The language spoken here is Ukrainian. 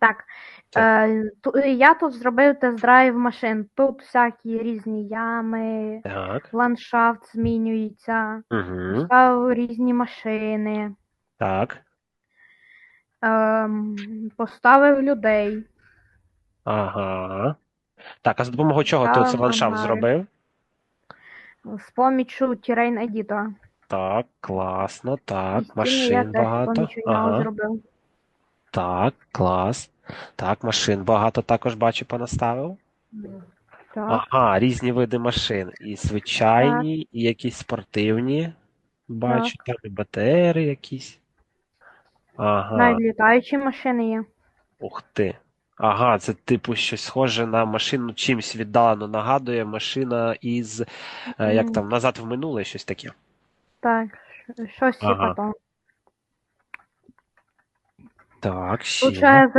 Так. Так. Е, ту- я тут зробив тест-драйв машин. Тут всякі різні ями, Так. ландшафт змінюється, Угу. став різні машини, Так. ем, поставив людей. Ага. Так, а за допомогою чого ти Так, цей ландшафт нормально. зробив? З поміччю Terrain Editor. Так, класно, І так, стіни я машин теж з багато. поміччю нього Ага. зробив. Так, клас. Так, машин багато також бачу понаставив. Так. Ага, різні види машин. І звичайні, і якісь спортивні. Бачу, там і БТРи якісь. Ага, Навіть літаючі машини є. ух ти. Ага, це типу щось схоже на машину чимсь віддалено нагадує машина із, е, як там, назад в минуле, щось таке. Так, щ- щось Ага. типа того. Так, ще. ще